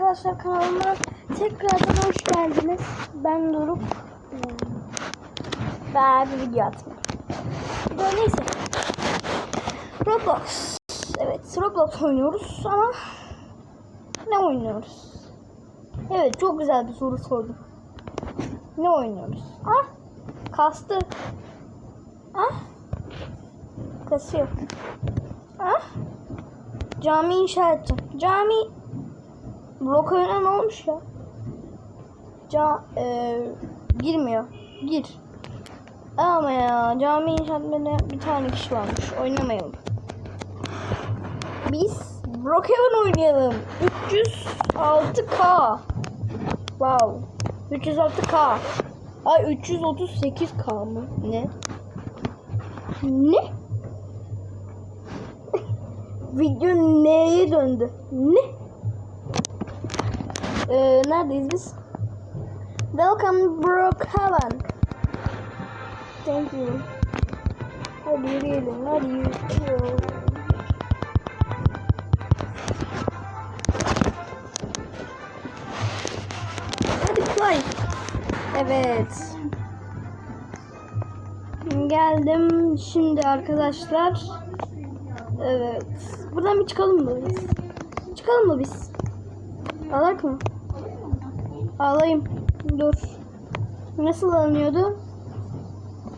arkadaşlar kanalıma tekrardan hoş geldiniz. Ben Doruk. Hmm. Ben bir video atma. Böyle neyse. Roblox. Evet Roblox oynuyoruz ama ne oynuyoruz? Evet çok güzel bir soru sordum. Ne oynuyoruz? Ah kastı. Ah kasıyor. Ah cami inşa edeceğim. Cami blok ne olmuş ya? Ca e, girmiyor. Gir. Ama ya cami inşa etmede bir tane kişi varmış. Oynamayalım. Biz Brookhaven oynayalım. 306k. Wow. 306k. Ay 338k mı? Ne? Ne? Video neye döndü? Ne? Ee, neredeyiz biz? Welcome Brookhaven. Thank you. Hadi yürüyelim. Hadi yürüyelim. Hadi play. Evet. Geldim şimdi arkadaşlar. Evet. Buradan bir çıkalım mı biz? Çıkalım mı biz? Alak mı? Ağlayayım. Dur. Nasıl alınıyordu?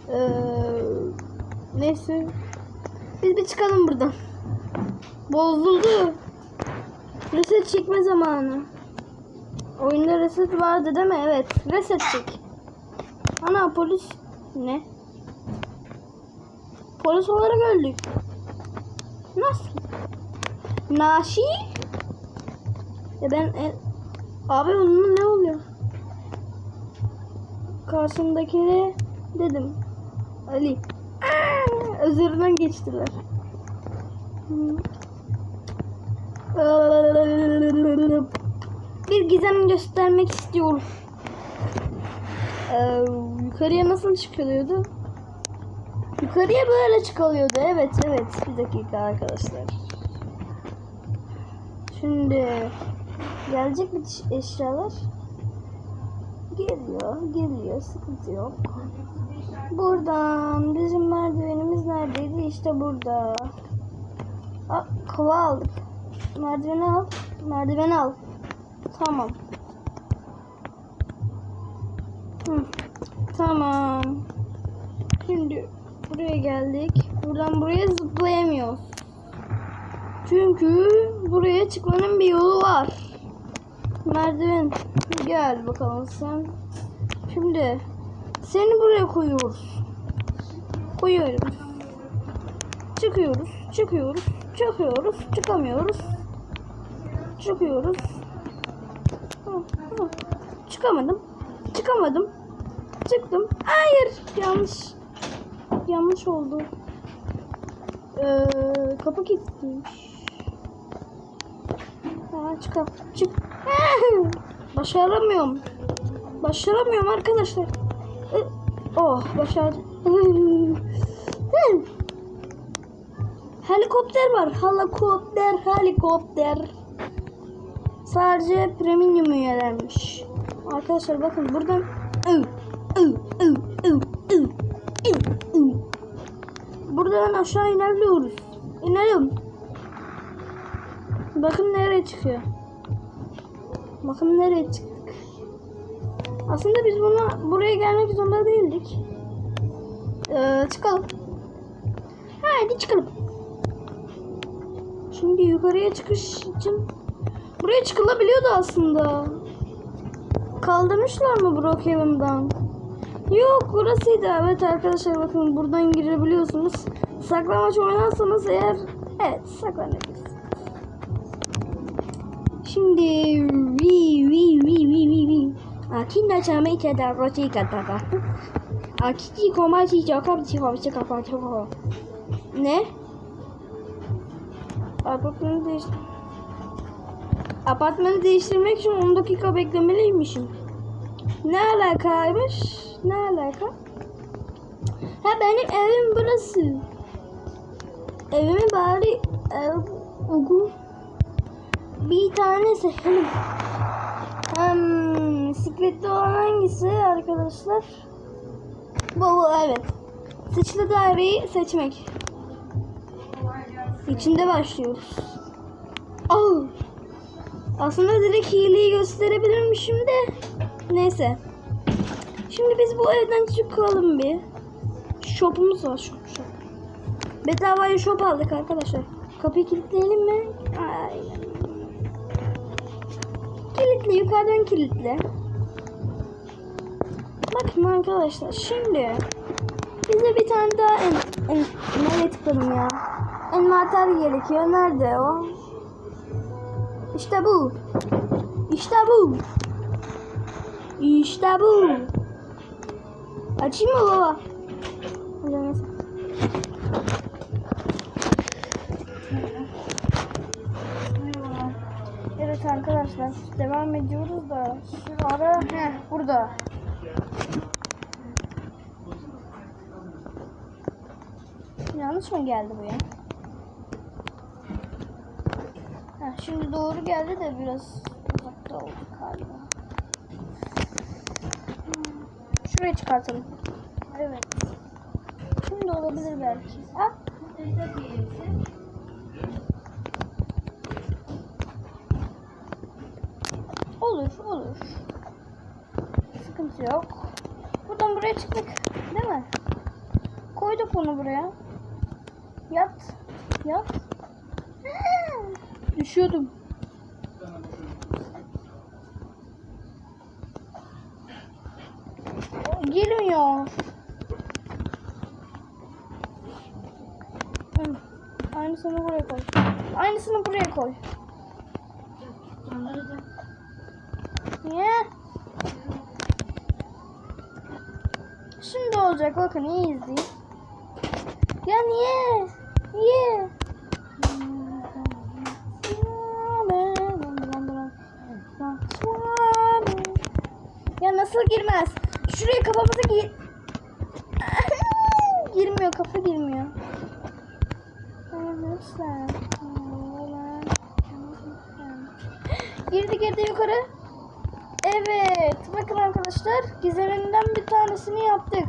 Ee, neyse. Biz bir çıkalım buradan. Bozuldu. Reset çekme zamanı. Oyunda reset vardı değil mi? Evet. Reset çek. Ana polis. Ne? Polis olarak öldük. Nasıl? Naşi? Ya ben abi bunun ne oluyor? Karşımdakine dedim. Ali. Aa, Üzerinden geçtiler. Bir gizem göstermek istiyorum. Ee, yukarıya nasıl çıkılıyordu? Yukarıya böyle çıkılıyordu. Evet evet. Bir dakika arkadaşlar. Şimdi gelecek mi eşyalar? Geliyor, geliyor. Sıkıntı yok. Buradan bizim merdivenimiz neredeydi? İşte burada. Aa, kova aldık. Merdiveni al. Merdiveni al. Tamam. Hı. Tamam. Şimdi buraya geldik. Buradan buraya zıplayamıyoruz. Çünkü buraya çıkmanın bir yolu var. Merdiven. Gel bakalım sen. Şimdi seni buraya koyuyoruz. Koyuyoruz. Çıkıyoruz. Çıkıyoruz. Çıkıyoruz. Çıkamıyoruz. Çıkıyoruz. Çıkamadım. Çıkamadım. Çıktım. Hayır. Yanlış. Yanlış oldu. Ee, kapı kilitliymiş. Ha, çık. Çık. Başaramıyorum. Başaramıyorum arkadaşlar. Oh başardım. Helikopter var. Helikopter, helikopter. Sadece premium üyelermiş. Arkadaşlar bakın buradan. Buradan aşağı inebiliyoruz. İnelim. Bakın nereye çıkıyor. Bakın nereye çıktık. Aslında biz buna buraya gelmek zorunda değildik. Ee, çıkalım. Haydi çıkalım. Şimdi yukarıya çıkış için buraya çıkılabiliyordu aslında. Kaldırmışlar mı Brookhaven'dan? Yok burasıydı. Evet arkadaşlar bakın buradan girebiliyorsunuz. Saklamaç oynarsanız eğer evet saklanabilirsiniz. Şimdi vi vi vi vi vi vi. Akinda çame içede roçi kataka. Akici koma çi çaka çi koma çi kapa çaka. Ne? Apartmanı değiş Apartmanı değiştirmek için 10 dakika beklemeliymişim. Ne alakaymış? Ne alaka? Ha benim evim burası. Evimi bari ev ugu bir tane seçelim. Hmm, bisikletli olan hangisi arkadaşlar? Bu evet. Sıçlı daireyi seçmek. İçinde başlıyoruz. Oh. Aslında direkt hileyi gösterebilirmişim de. Neyse. Şimdi biz bu evden çıkalım bir. Shop'umuz var shop shop. Bedavaya shop aldık arkadaşlar. Kapıyı kilitleyelim mi? Aynen. Kilitli yukarıdan kilitli. Bakın arkadaşlar şimdi bize bir tane daha en, en, nereye tıkladım ya? Envanter gerekiyor. Nerede o? İşte bu. İşte bu. İşte bu. Açayım mı baba? Hadi arkadaşlar devam ediyoruz da şu ara heh, burada. Yanlış mı geldi bu ya? Heh, şimdi doğru geldi de biraz uzakta oldu galiba. Şuraya çıkartalım. Evet. Şimdi olabilir belki. Ah. Olur, olur. Sıkıntı yok. Buradan buraya çıktık, değil mi? Koyduk bunu buraya. Yat, yat. Düşüyordum. Girmiyor. Aynısını buraya koy. Aynısını buraya koy. Niye? Şimdi olacak bakın iyi izleyin. Ya niye? Niye? Ya nasıl girmez? Şuraya kafamıza gir. girmiyor kafa girmiyor. Girdi girdi yukarı. Evet. Bakın arkadaşlar. Gizeminden bir tanesini yaptık.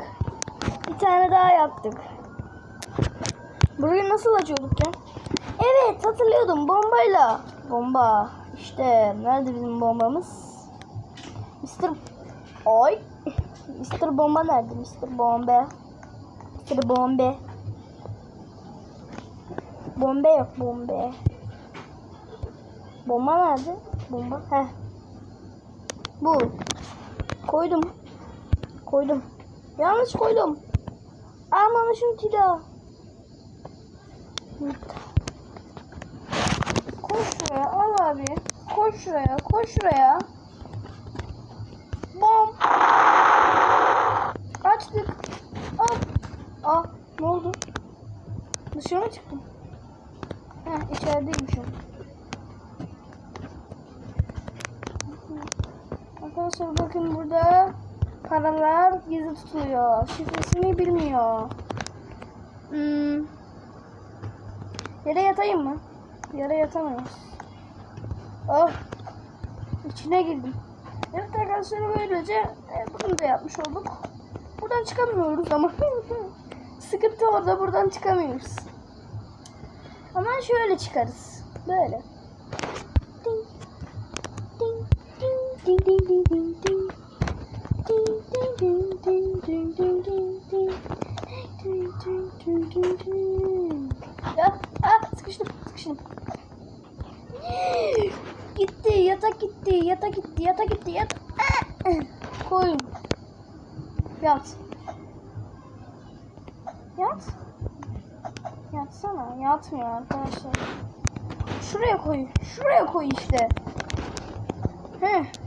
Bir tane daha yaptık. Burayı nasıl açıyorduk ya? Evet hatırlıyordum bombayla. Bomba. İşte nerede bizim bombamız? Mr. Oy. Mr. Bomba nerede? Mr. Bombe. Mr. Bombe. Bombe yok bombe. Bomba nerede? Bomba. Heh. Bu. Koydum. Koydum. Yanlış koydum. Almamışım kilo. Koy şuraya al abi. Koy şuraya koy şuraya. Bom. Açtık. Al. Aa ne oldu? Dışarı mı çıktım? Heh içerideymişim. Arkadaşlar bakın burada paralar gizli tutuluyor. Şifresini bilmiyor. Hmm. Yere yatayım mı? Yere yatamıyoruz. Oh. İçine girdim. Evet arkadaşlar böylece e, bunu da yapmış olduk. Buradan çıkamıyoruz ama. Sıkıntı orada buradan çıkamıyoruz. Ama şöyle çıkarız. Böyle. Ya, ah, sıkıştım, sıkıştım. gitti, yatak gitti, yatak gitti, yatak gitti, yatak. Koyun. Yat. Yat. Yatsana, yatmıyor arkadaşlar. Şuraya koy, şuraya koy işte. Heh.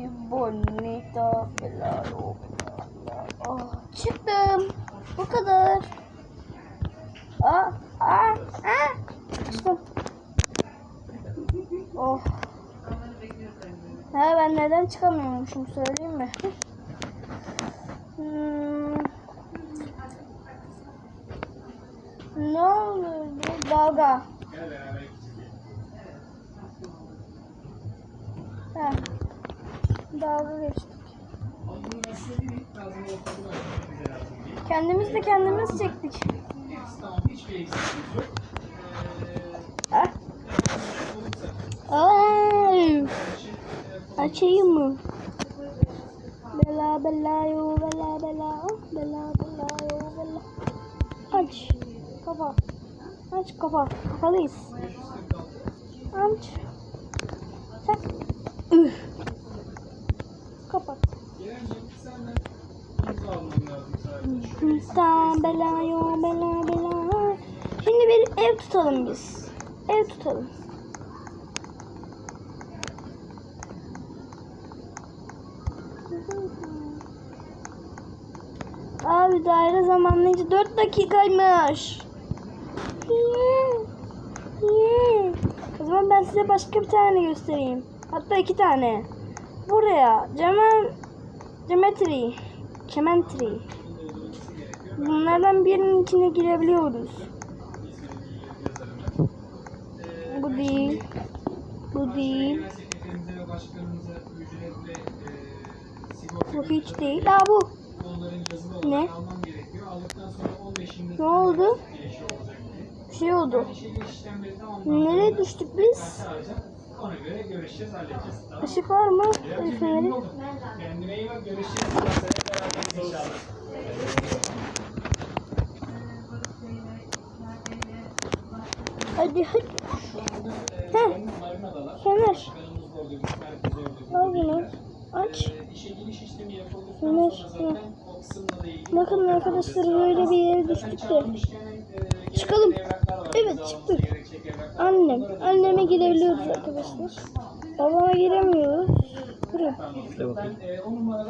Y bonita pelado. Oh, çıktım. Bu kadar. Aa, aa, aa. Çıktım. Oh. Ha ben neden çıkamıyormuşum söyleyeyim mi? Hmm. Ne oldu? Dalga. Heh. Dalga geçtik. Kendimiz de kendimiz çektik. Ah. Ay. Açayım mı? Bela bela yo bela bela bela bela yo bela. Aç kafa. Aç kafa. Kafalıyız. Aç. Çak. Üf. Tam bela yo bela bela. Şimdi bir ev tutalım biz. Ev tutalım. Abi daire zamanlayıcı 4 dakikaymış. Niye? Niye? O zaman ben size başka bir tane göstereyim. Hatta iki tane. Buraya cemen geometry geometry Bunlardan birinin içine girebiliyoruz. Bu değil. Bu değil. Bu hiç değil. Aa bu. Ne? Ne oldu? Bir şey oldu. Nereye düştük biz? Ona göre görüşeceğiz, halledeceğiz. Tamam. Işık var mı? Feneri. Kendine iyi bak, görüşeceğiz. Beraber inşallah. Hadi hadi. Heh. Merkeze gördüğümüz Al. Aç. Da ilgili Bakın arkadaşlar böyle bir yere düştük de. Çıkalım. Evet, çıktık. Annem. Anneme girebiliyoruz arkadaşlar. Babama giremiyoruz. Buraya.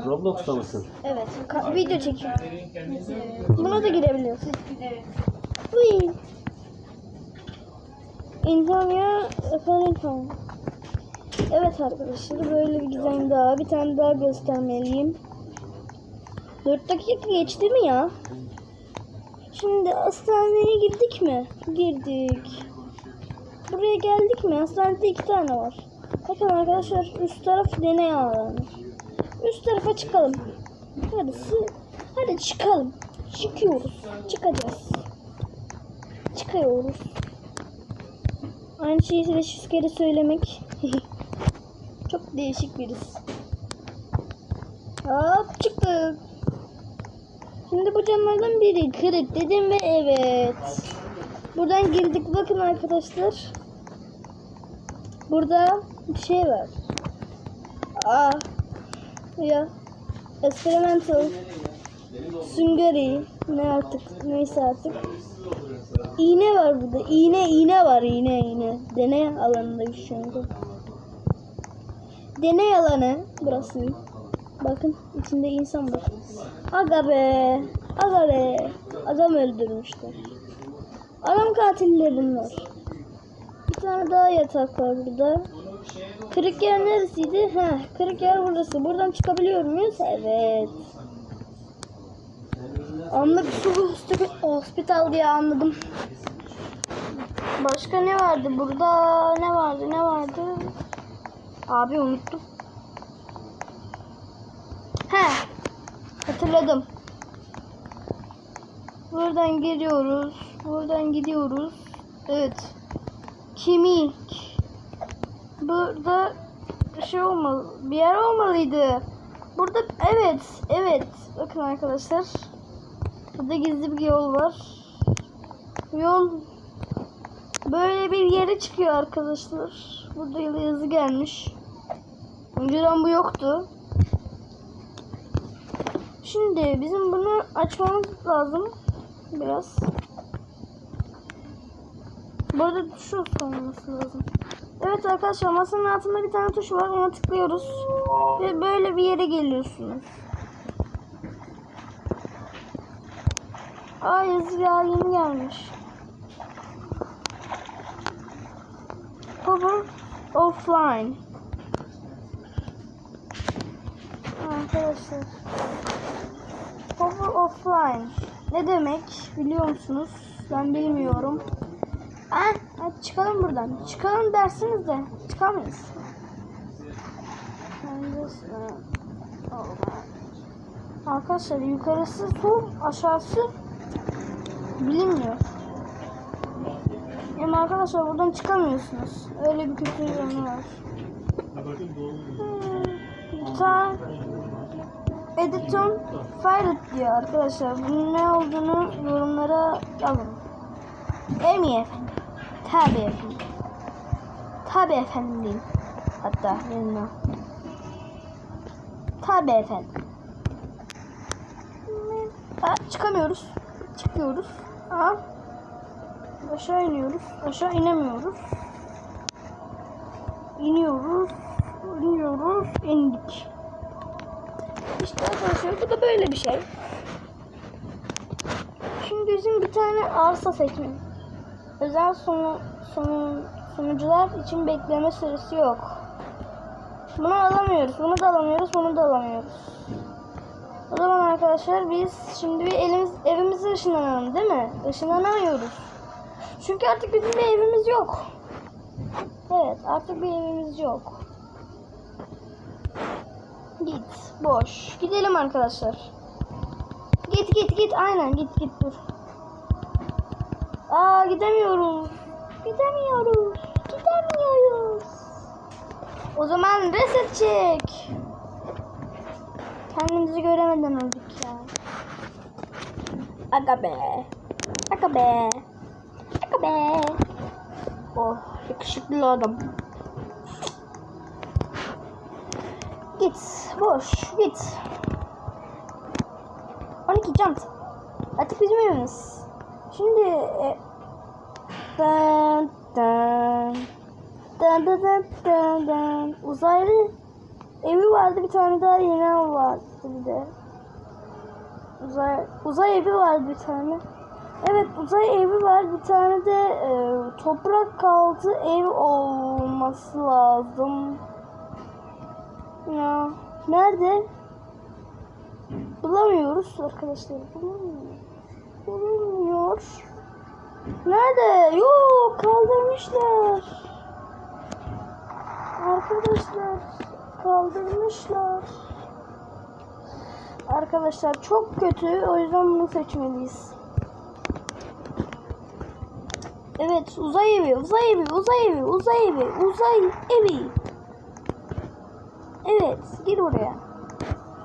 Roblox'ta mısın? Evet. ka- video çekiyorum. Buna da girebiliyoruz. Uy. İnsanya efendim tamam. Evet arkadaşlar böyle bir gizem daha. Bir tane daha göstermeliyim. 4 dakika geçti mi ya? Şimdi hastaneye girdik mi? Girdik. Buraya geldik mi? Hastanede iki tane var. Bakın arkadaşlar üst taraf deney alanı. Üst tarafa çıkalım. Hadi, hadi çıkalım. Çıkıyoruz. Çıkacağız. Çıkıyoruz. Aynı şeyi 500 kere söylemek. Çok değişik biriz. Hop çıktık. Şimdi bu camlardan biri kırık dedim ve evet. Buradan girdik bakın arkadaşlar. Burada bir şey var. Aa. Ya. Experimental. Süngeri. Ne artık. Neyse artık. İğne var burada. İğne iğne var. iğne iğne. Deney alanındayız şu anda. Deney alanı burası. Bakın içinde insan var. Aga be. Aga be. Adam öldürmüşler. Adam katillerin var. Bir tane daha yatak var burada. Kırık yer neresiydi? Ha, kırık yer burası. Buradan çıkabiliyor muyuz? Evet. Anlık su hospi- hospital diye anladım. Başka ne vardı burada? Ne vardı? Ne vardı? Abi unuttum. He. Hatırladım. Buradan geliyoruz. Buradan gidiyoruz. Evet. Kemik. Burada şey olmalı. Bir yer olmalıydı. Burada evet. Evet. Bakın arkadaşlar. Burada gizli bir yol var. Yol böyle bir yere çıkıyor arkadaşlar. Burada yazı gelmiş. Önceden bu yoktu. Şimdi bizim bunu açmamız lazım. Biraz. Burada tuş olması lazım. Evet arkadaşlar masanın altında bir tane tuş var. Ona tıklıyoruz. Ve böyle bir yere geliyorsunuz. Aa yazı ya yeni gelmiş. Power offline. Arkadaşlar. Offline. Ne demek biliyor musunuz? Ben bilmiyorum. Ah, hadi çıkalım buradan. Çıkalım dersiniz de çıkamayız. Arkadaşlar yukarısı su, aşağısı bilinmiyor. Yani arkadaşlar buradan çıkamıyorsunuz. Öyle bir kötü yanı var. Hmm, Ta Editon Pilot diyor arkadaşlar. Bunun ne olduğunu yorumlara yazın. Emi efendim. Tabi efendim. Tabi efendim. Hatta yanına. Tabi efendim. Aa, çıkamıyoruz. Çıkıyoruz. Aa. Aşağı iniyoruz. Aşağı inemiyoruz. İniyoruz. İniyoruz. indik. İşte arkadaşlar bu da böyle bir şey. Şimdi bizim bir tane arsa seçmem. Özel sonu, sonu, sunucular için bekleme süresi yok. Bunu alamıyoruz. Bunu da alamıyoruz. Bunu da alamıyoruz. O zaman arkadaşlar biz şimdi bir elimiz, evimize ışınlanalım değil mi? Işınlanamıyoruz. Çünkü artık bizim bir evimiz yok. Evet artık bir evimiz yok. Git. Boş. Gidelim arkadaşlar. Git git git. Aynen git git dur. Aa gidemiyoruz. Gidemiyoruz. Gidemiyoruz. O zaman reset çek. Kendimizi göremeden öldük ya. Aga be. Aga be. Aga be. Oh yakışıklı adam. Git. Boş. Git. 12 jant. Artık bizim evimiz. Şimdi e, dın dın dın dın dın dın dın. uzaylı evi vardı bir tane daha yeni ev vardı bir de. Uzay, uzay evi vardı bir tane. Evet uzay evi var bir tane de e, toprak altı ev olması lazım. Ya nerede? Bulamıyoruz arkadaşlar. Bulamıyor. Bulamıyor. Nerede? Yok kaldırmışlar. Arkadaşlar kaldırmışlar. Arkadaşlar çok kötü. O yüzden bunu seçmeliyiz. Evet uzay evi, uzay evi, uzay evi, uzay evi, uzay evi. Evet gir buraya.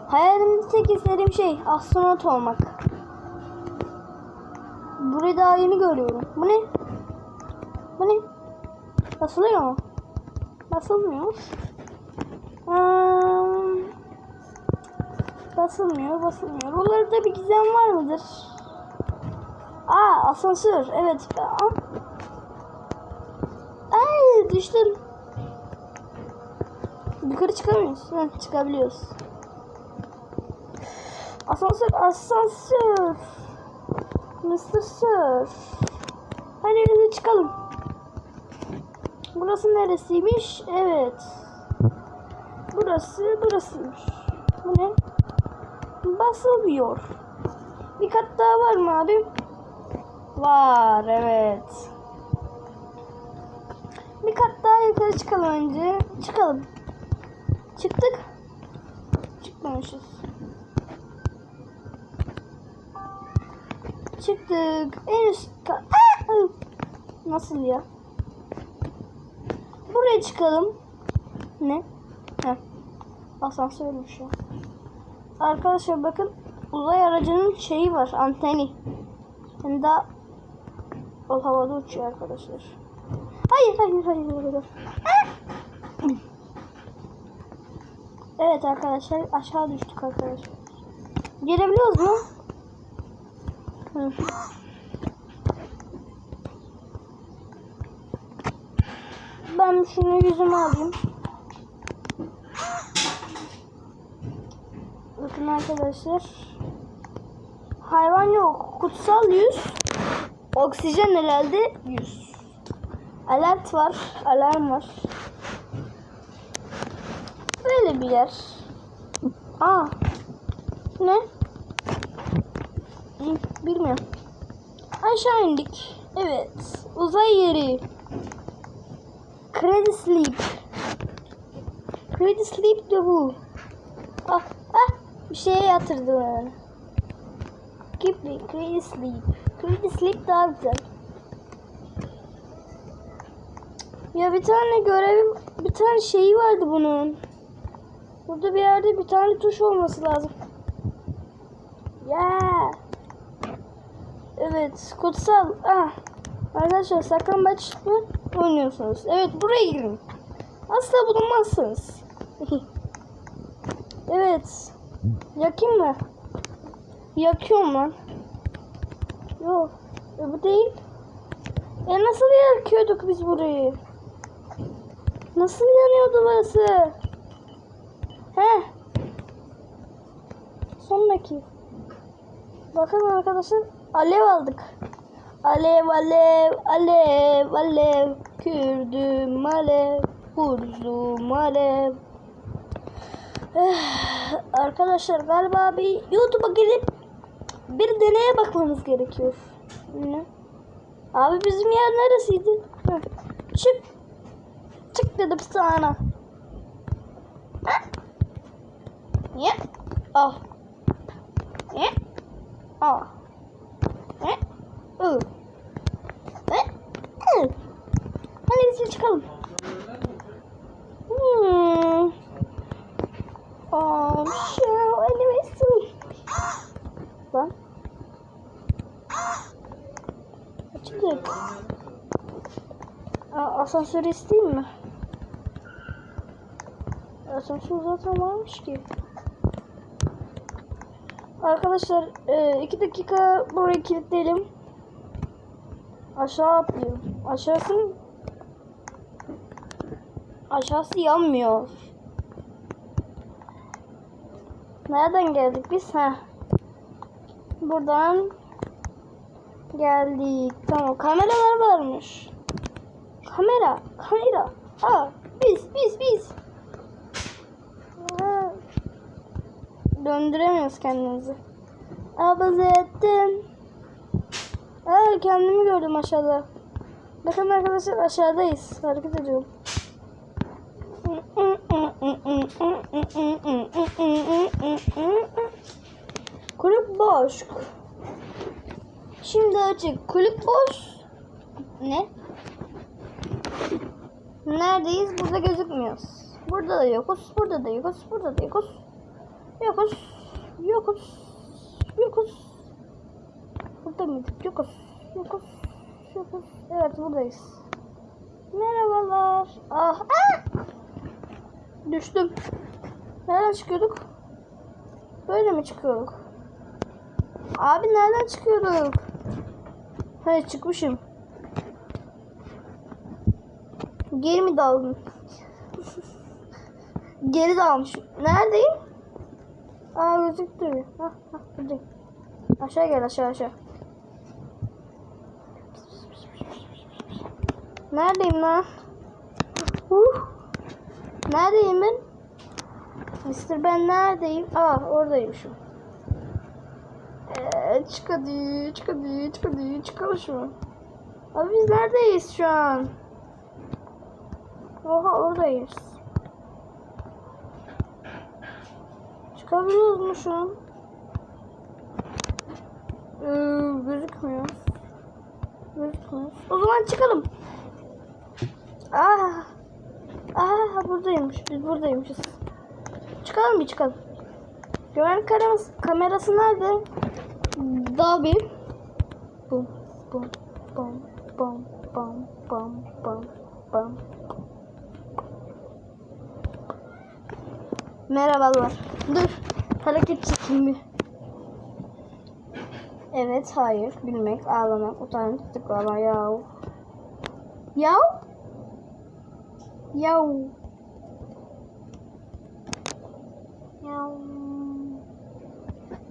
Hayalimde tek istediğim şey astronot olmak. Burayı daha yeni görüyorum. Bu ne? Bu ne? Basılıyor mu? Basılmıyor. Hmm. Basılmıyor, basılmıyor. Oralarda bir gizem var mıdır? Aa, asansör. Evet. Ay, düştüm. Yukarı çıkamıyoruz. Heh, çıkabiliyoruz. Asansör, asansör. Mr. Sir. Hadi bize çıkalım. Burası neresiymiş? Evet. Burası, burasıymış. Bu ne? Basılmıyor. Bir kat daha var mı abi? Var, evet. Bir kat daha yukarı çıkalım önce. Çıkalım. Çıktık. Çıkmamışız. Çıktık. En üst. Aa! Nasıl ya? Buraya çıkalım. Ne? Heh. Asansörmüş ya. Arkadaşlar bakın uzay aracının şeyi var anteni. Yani daha o havada uçuyor arkadaşlar. Hayır hayır hayır hayır. Ah! Evet arkadaşlar aşağı düştük arkadaşlar. Gelebiliyoruz mu? Ben şunu yüzüme alayım. Bakın arkadaşlar. Hayvan yok. Kutsal yüz. Oksijen herhalde yüz. Alert var. Alarm var. Böyle bir yer. Aa. Ne? Bilmiyorum. Aşağı indik. Evet. Uzay yeri. Credit Sleep. Credit Sleep de bu. bir şeye yatırdın. Keep me clean sleep. Clean sleep daha güzel. Ya bir tane görev, bir tane şeyi vardı bunun. Burada bir yerde bir tane tuş olması lazım. Ya. Evet, kutsal. Ah. Arkadaşlar saklambaç mı oynuyorsunuz? Evet, buraya girin. Asla bulunmazsınız. evet. Yakayım mı? Yakıyorum lan. Yok. E, bu değil. E nasıl yakıyorduk biz burayı? Nasıl yanıyordu burası? He. Sonraki. Bakın arkadaşlar alev aldık. Alev alev alev alev kürdüm alev vurdum alev. Eh, Arkadaşlar galiba bir YouTube'a gelip bir deneye bakmamız gerekiyor. Ne? Abi bizim yer neresiydi? Heh. Çık. Çık dedim sana. Heh. Niye? Ah. Niye? Ah. Ne? Ü. Ne? Ü. Hadi biz çıkalım. Hmm. Um, show animation. Lan. Çıktık. Aa, asansörü isteyeyim mi? Asansör zaten varmış ki. Arkadaşlar e, iki dakika burayı kilitleyelim. Aşağı atlıyorum. Aşağısı Aşağısı yanmıyor. Nereden geldik biz? Ha. Buradan geldik. Tamam. Kameralar varmış. Kamera. Kamera. Aa, biz biz biz. Aa, Döndüremiyoruz kendimizi. Abaz ettim. Aa, kendimi gördüm aşağıda. Bakın arkadaşlar aşağıdayız. Hareket ediyorum. Kulüp boş. Şimdi açık. Kulüp boş. Ne? Neredeyiz? Burada gözükmüyoruz. Burada da yokuz. Burada da yokuz. Burada da yokuz. Yokuz. Yokuz. Yokuz. Burada mıydık? Yokuz. Yokuz. Yokuz. Evet buradayız. Merhabalar. Ah. ah! Düştüm. Nereden çıkıyorduk? Böyle mi çıkıyorduk? Abi nereden çıkıyorduk? Hayır çıkmışım. Geri mi daldım? Geri dalmışım. Neredeyim? Aa gözüktü. Hah hah buradayım. Aşağı gel aşağı aşağı. Neredeyim lan? Uh. Neredeyim ben? Mister ben neredeyim? Aa oradaymışım. Ee, çık hadi, çık hadi, çık hadi, çıkalım şu. Abi biz neredeyiz şu an? Oha oradayız. Çıkabiliyoruz mu şu an? Ee, gözükmüyor. Gözükmüyor. O zaman çıkalım. Ah. Ah buradaymış. Biz buradaymışız. Çıkalım bir çıkalım. Güvenlik kamerası, kamerası nerede? Daha bir. Bum bum bum bum bum bum bum bum. Merhabalar. Dur. Hareket çekeyim bir. Evet, hayır, bilmek, ağlamak, utanç, tıklama, yav. Yav? Yav. Yav.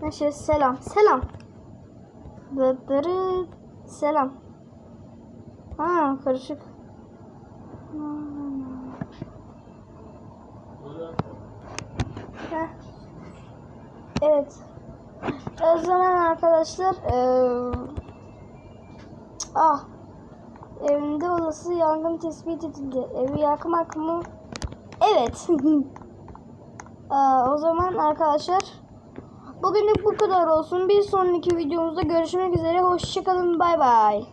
Neşe, selam, selam. Dıdırı, selam. Ha, karışık. Evet. O zaman arkadaşlar eee ah evinde olası yangın tespit edildi. Evi yakmak mı? Evet. Aa, o zaman arkadaşlar Bugünlük bu kadar olsun. Bir sonraki videomuzda görüşmek üzere. Hoşçakalın. Bay bay.